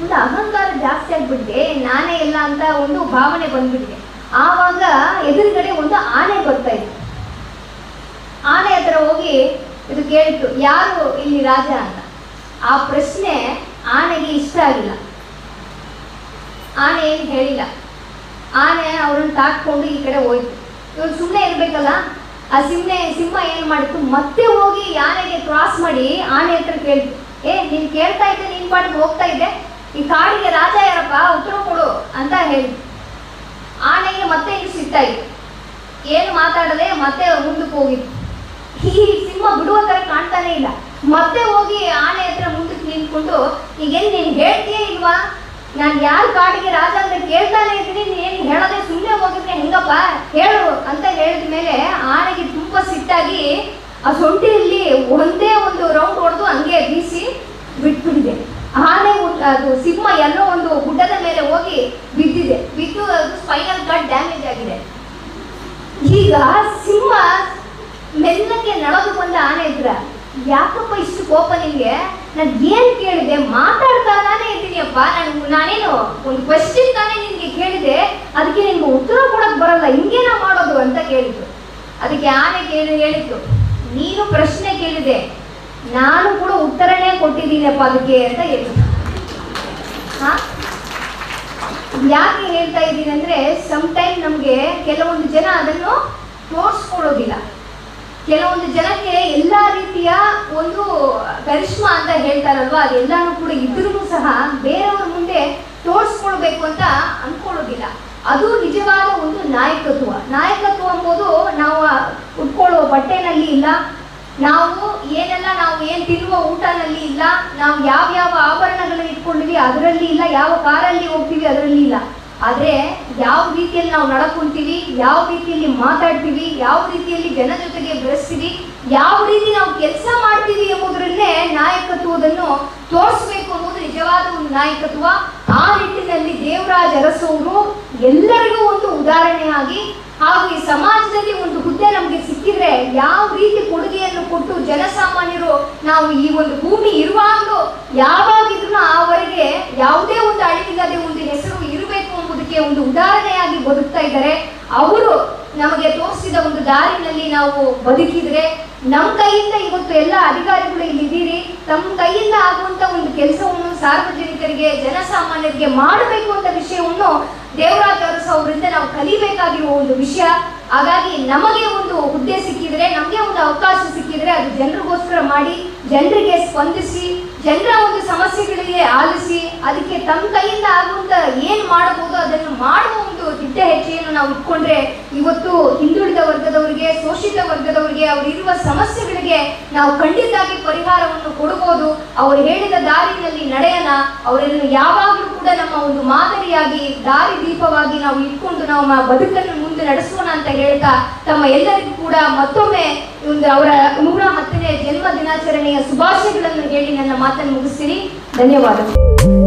E: ಒಂದು ಅಹಂಕಾರ ಜಾಸ್ತಿ ಆಗ್ಬಿಟ್ಟಿದೆ. ನಾನೇ ಇಲ್ಲ ಅಂತ ಒಂದು ಭಾವನೆ ಬಂದ್ಬಿಟ್ಟಿದೆ. ಆವಾಗ ಎದುರುಗಡೆ ಒಂದು ಆನೆ ಬರ್ತಾ ಇತ್ತು. ಆನೆ ಹತ್ರ ಹೋಗಿ ಇದು ಕೇಳಿತು ಯಾರು ಇಲ್ಲಿ ರಾಜ ಅಂತ? ಆ ಪ್ರಶ್ನೆ ಆನೆಗೆ ಇಷ್ಟ ಆಗಿಲ್ಲ. ಆನೆ ಏನು ಹೇಳಿಲ್ಲ. ಆನೆ ಅವ್ರನ್ನ ತಾಕ್ಕೊಂಡು ಈ ಕಡೆ ಹೋಯ್ತು. ಇವ್ರು ಸುಮ್ಮನೆ ಇರ್ಬೇಕಲ್ಲ? ಆ ಸಿಂಹ ಸಿಂಹ ಏನು ಮಾಡಿತ್ತು? ಮತ್ತೆ ಹೋಗಿ ಆನೆಗೆ ಕ್ರಾಸ್ ಮಾಡಿ ಆನೆ ಹತ್ರ ಕೇಳ್ತು ಏ, ನೀನು ಕೇಳ್ತಾ ಇದ್ದೆ, ನೀನು ಪಾಟಿಗೆ ಹೋಗ್ತಾ ಇದ್ದೆ. ಈ ಕಾಡಿಗೆ ರಾಜ ಯಾರಪ್ಪ? ಉತ್ತರ ಕೊಡು, ಅಂತ ಹೇಳಿ ಆನೆಗೆ ಮತ್ತೆ ಇಲ್ಲಿ ಸಿಗ್ತಾ ಇತ್ತು. ಏನು ಮಾತಾಡದೆ ಮತ್ತೆ ಮುಂದಕ್ಕೆ ಹೋಗಿತ್ತು. ಈ ಸಿಂಹ ಬಿಡುವ ಥರ ಕಾಣ್ತಾನೆ ಇಲ್ಲ. ಮತ್ತೆ ಹೋಗಿ ಆನೆ ಹತ್ರ ಮುಂದಕ್ಕೆ ನಿಂತ್ಕೊಂಡು ಈಗೇನು ನೀನು ಹೇಳ್ತೀಯ ಇಲ್ವಾ? ನಾನು ಯಾರ ಕಾಡಿಗೆ ರಾಜ ಅಂತ ಕೇಳ್ತಾನೆ ಇದ್ದೀನಿ ಏನ್ ಹೇಳದೆ ಸುಮ್ಮನೆ ಹೋಗಿದ್ರೆ ಹೆಂಗಪ್ಪ? ಹೇಳು ಅಂತ ಹೇಳಿದ ಮೇಲೆ ಆನೆಗೆ ತುಂಬಾ ಸಿಟ್ಟಾಗಿ ಆ ಸೊಂಟಿಯಲ್ಲಿ ಒಂದೇ ಒಂದು ರೌಂಡ್ ಹೊಡೆದು ಹಂಗೆ ಬೀಸಿ ಬಿಟ್ಬಿಟ್ಟಿದೆ. ಆನೆ ಅದು ಸಿಂಹ ಎಲ್ಲೋ ಒಂದು ಗುಡ್ಡದ ಮೇಲೆ ಹೋಗಿ ಬಿದ್ದಿದೆ. ಬಿದ್ದು ಅದು ಸ್ಪೈನಲ್ ಕಟ್ ಡ್ಯಾಮೇಜ್ ಆಗಿದೆ. ಈಗ ಸಿಂಹ ಮೆಲ್ಲಕ್ಕೆ ನಡೆದು ಬಂದ ಆನೆ ಇದ್ರ. ಯಾಕಪ್ಪ ಇಷ್ಟು ಕೋಪ ನಿಮಗೆ? ನಾನು ಏನು ಕೇಳಿದೆ? ಮಾತಾಡ್ತಾನೆ ಇದ್ದೀನಿಯಪ್ಪ. ನಾನು ನಾನೇನು ಒಂದು ಕ್ವಶನ್ ತಾನೇ ನಿನ್ಗೆ ಕೇಳಿದೆ. ಅದಕ್ಕೆ ನಿಮ್ಗೆ ಉತ್ತರ ಕೊಡಕ್ ಬರಲ್ಲ. ಹಿಂಗೇನ ಮಾಡೋದು ಅಂತ ಕೇಳಿದ್ರು. ಅದಕ್ಕೆ ಆನೆ ಕೇಳಿ ಹೇಳಿದ್ರು. ನೀನು ಪ್ರಶ್ನೆ ಕೇಳಿದೆ. ನಾನು ಕೂಡ ಉತ್ತರನೇ ಕೊಟ್ಟಿದ್ದೀನಪ್ಪ ಅದಕ್ಕೆ ಅಂತ ಹೇಳಿದ್ರು. ಹಾ? ಯಾಕೆ ಹೇಳ್ತಾ ಇದ್ದೀನಿ ಅಂದ್ರೆ ಸಮ್ ಟೈಮ್ ನಮಗೆ ಕೆಲವೊಂದು ಜನ ಅದನ್ನು ತೋರಿಸ್ಕೊಳ್ಳೋದಿಲ್ಲ. ಕೆಲವೊಂದು ಜನಕ್ಕೆ ಎಲ್ಲ ರೀತಿಯ ಒಂದು ಕರಿಷ್ಮಾ ಅಂತ ಹೇಳ್ತಾರಲ್ವಾ? ಅದೆಲ್ಲಾನು ಕೂಡ ಇದ್ರೂ ಸಹ ಬೇರೆಯವ್ರ ಮುಂದೆ ತೋರಿಸ್ಕೊಳ್ಬೇಕು ಅಂತ ಅನ್ಕೊಳ್ಳೋದಿಲ್ಲ. ಅದು ನಿಜವಾದ ಒಂದು ನಾಯಕತ್ವ. ನಾಯಕತ್ವ ಎಂಬುದು ನಾವು ಉಟ್ಕೊಳ್ಳುವ ಬಟ್ಟೆನಲ್ಲಿ ಇಲ್ಲ, ನಾವು ಏನೆಲ್ಲ ನಾವು ಏನ್ ತಿನ್ನುವ ಊಟನಲ್ಲಿ ಇಲ್ಲ, ನಾವು ಯಾವ ಯಾವ ಆಭರಣಗಳನ್ನ ಇಟ್ಕೊಂಡಿವಿ ಅದರಲ್ಲಿ ಇಲ್ಲ, ಯಾವ ಕಾರಲ್ಲಿ ಹೋಗ್ತೀವಿ, ಅದರಲ್ಲಿ ಇಲ್ಲ. ಆದ್ರೆ ಯಾವ ರೀತಿಯಲ್ಲಿ ನಾವು ನಡ್ಕೊಂತೀವಿ, ಯಾವ ರೀತಿಯಲ್ಲಿ ಮಾತಾಡ್ತೀವಿ, ಯಾವ ರೀತಿಯಲ್ಲಿ ಜನ ಜೊತೆಗೆ ಬೆಳೆಸ್ತೀವಿ ಯಾವ ರೀತಿ ನಾವು ಕೆಲಸ ಮಾಡ್ತೀವಿ ಎಂಬುದರಲ್ಲೇ ನಾಯಕತ್ವವನ್ನು ತೋರಿಸ್ಬೇಕು ಅನ್ನೋದು ನಿಜವಾದ ಒಂದು ನಾಯಕತ್ವ. ಆ ನಿಟ್ಟಿನಲ್ಲಿ ದೇವರಾಜ್ ಅರಸವರು ಎಲ್ಲರಿಗೂ ಒಂದು ಉದಾಹರಣೆಯಾಗಿ ಹಾಗೂ ಈ ಸಮಾಜದಲ್ಲಿ ಒಂದು ಹುದ್ದೆ ನಮಗೆ ಸಿಕ್ಕಿದ್ರೆ ಯಾವ ರೀತಿ ಕೊಡುಗೆಯನ್ನು ಕೊಟ್ಟು ಜನಸಾಮಾನ್ಯರು ನಾವು ಈ ಒಂದು ಭೂಮಿ ಇರುವಾಗಲೂ ಯಾವಾಗಿದ್ರು ಆವರೆಗೆ ಯಾವುದೇ ಒಂದು ಅಳಿವಿಲ್ಲದೆ ಒಂದು ಹೆಸರು ಒಂದು ಉದಾಹರಣೆಯಾಗಿ ಬದುಕ್ತಾ ಇದ್ದಾರೆ. ಅವರು ನಮಗೆ ತೋರಿಸಿದ ಒಂದು ದಾರಿನಲ್ಲಿ ನಾವು ಬದುಕಿದ್ರೆ ನಮ್ಮ ಕೈಯಿಂದ ಇವತ್ತು ಎಲ್ಲ ಅಧಿಕಾರಿಗಳು ಇಲ್ಲಿ ಇದ್ದೀರಿ ತಮ್ಮ ಕೈಯಿಂದ ಆಗುವಂತ ಒಂದು ಕೆಲಸವನ್ನು ಸಾರ್ವಜನಿಕರಿಗೆ, ಜನಸಾಮಾನ್ಯರಿಗೆ ಮಾಡಬೇಕು ಅಂತ ವಿಷಯವನ್ನು ದೇವರಾಜ ಅರಸು ಅವರಿಂದ ನಾವು ಕಲಿಬೇಕಾಗಿರುವ ಒಂದು ವಿಷಯ. ಹಾಗಾಗಿ ನಮಗೆ ಒಂದು ಹುದ್ದೆ ಸಿಕ್ಕಿದ್ರೆ, ನಮಗೆ ಒಂದು ಅವಕಾಶ ಸಿಕ್ಕಿದ್ರೆ ಅದು ಜನರಿಗೋಸ್ಕರ ಮಾಡಿ, ಜನರಿಗೆ ಸ್ಪಂದಿಸಿ ಜನರ ಒಂದು ಸಮಸ್ಯೆಗಳಿಗೆ ಆಲಿಸಿ ಅದಕ್ಕೆ ತಮ್ಮ ಕೈಯಿಂದ ಆಗುವಂತ ಏನ್ ಮಾಡಬಹುದು ಅದನ್ನು ಮಾಡುವ ದಿಟ್ಟ ಹೆಜ್ಜೆಯನ್ನು ನಾವು ಇಟ್ಕೊಂಡ್ರೆ ಇವತ್ತು ಹಿಂದುಳಿದ ವರ್ಗದವರಿಗೆ, ಶೋಷಿತ ವರ್ಗದವರಿಗೆ ಅವರಿರುವ ಸಮಸ್ಯೆಗಳಿಗೆ ನಾವು ಖಂಡಿತಾಗಿ ಪರಿಹಾರವನ್ನು ಕೊಡಬಹುದು. ಅವರು ಹೇಳಿದ ದಾರಿಯಲ್ಲಿ ನಡೆಯೋಣ. ಅವರನ್ನು ಯಾವಾಗಲೂ ಕೂಡ ನಮ್ಮ ಒಂದು ಮಾದರಿಯಾಗಿ, ದಾರಿ ದೀಪವಾಗಿ ನಾವು ಇಟ್ಕೊಂಡು ನಾವು ಬದುಕನ್ನು ಮುಂದೆ ನಡೆಸೋಣ ಅಂತ ಹೇಳ್ತಾ ತಮ್ಮ ಎಲ್ಲರಿಗೂ ಕೂಡ ಮತ್ತೊಮ್ಮೆ ಒಂದು ಅವರ ನೂರ ಹತ್ತನೇ ಜನ್ಮ ದಿನಾಚರಣೆಯ ಶುಭಾಶಯಗಳನ್ನು ಹೇಳಿ ನನ್ನ ಮಾತನ್ನು ಮುಗಿಸ್ತೀನಿ. ಧನ್ಯವಾದಗಳು.